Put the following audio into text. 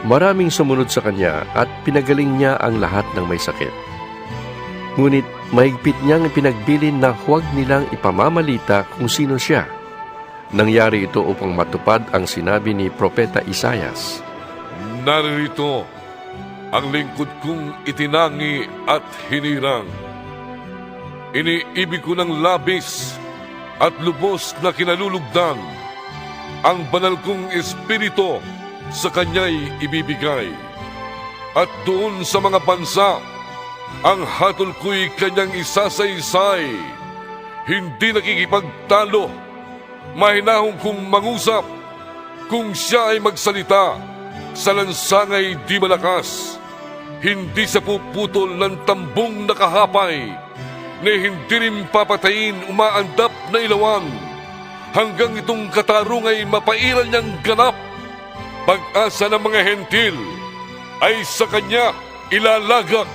Maraming sumunod sa kanya at pinagaling niya ang lahat ng may sakit. Ngunit mahigpit niyang pinagbilin na huwag nilang ipamamalita kung sino siya. Nangyari ito upang matupad ang sinabi ni Propeta Isayas. Naririto ang lingkod kong itinangi at hinirang. Iniibig ko ng labis at lubos na kinalulugdan ang banal kong espiritu sa kanya'y ibibigay. At doon sa mga bansa, ang hatol ko'y kanyang isasaysay. Hindi nakikipagtalo, mahinahong kong mangusap, kung siya ay magsalita, sa lansangay di malakas, hindi sa puputol ng tambong nakahapay, na hindi rin papatayin umaandap na ilawan, hanggang itong katarong ay mapairan niyang ganap. Pag-asa ng mga hentil ay sa kanya ilalagak